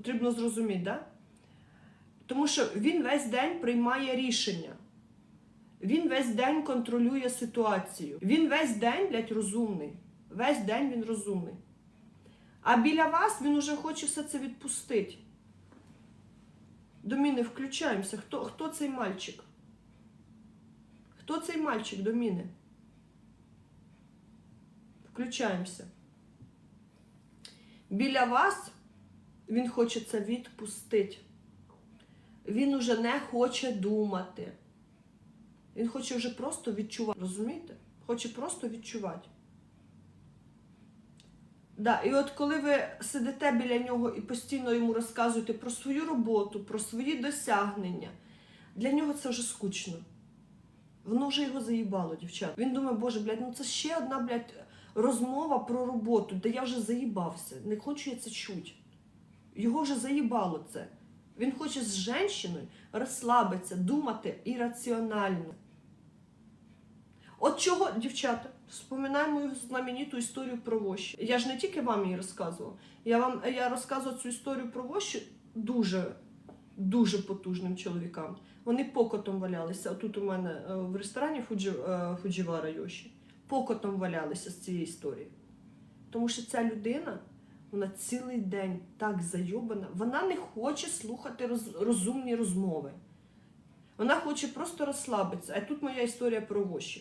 Потрібно зрозуміти, да? Тому що він весь день приймає рішення. Він весь день контролює ситуацію. Він весь день, блядь, розумний. Весь день він розумний. А біля вас він уже хоче все це відпустити. Доміни, включаємося. Хто, хто цей мальчик? Хто цей мальчик, Доміни? Включаємося. Біля вас він хоче це відпустити. Він уже не хоче думати. Він хоче вже просто відчувати. Розумієте? Хоче просто відчувати. Да, і от коли ви сидите біля нього і постійно йому розказуєте про свою роботу, про свої досягнення, для нього це вже скучно. Воно вже його заїбало, дівчат. Він думає, боже, блядь, ну це ще одна, блядь, розмова про роботу, де я вже заїбався. Не хочу я це чути. Його вже заїбало це. Він хоче з жінкою розслабитися, думати ірраціонально. От чого, дівчата, вспоминаємо знамениту історію про вощі. Я ж не тільки вам її розказувала. Я вам я розказувала цю історію про вощі дуже, дуже потужним чоловікам. Вони покотом валялися. Отут у мене е, в ресторані Фуджі, е, Фуджівара Йоші. Покотом валялися з цієї історії. Тому що ця людина, вона цілий день так зайобана, вона не хоче слухати роз, розумні розмови. Вона хоче просто розслабитися. А тут моя історія про воші.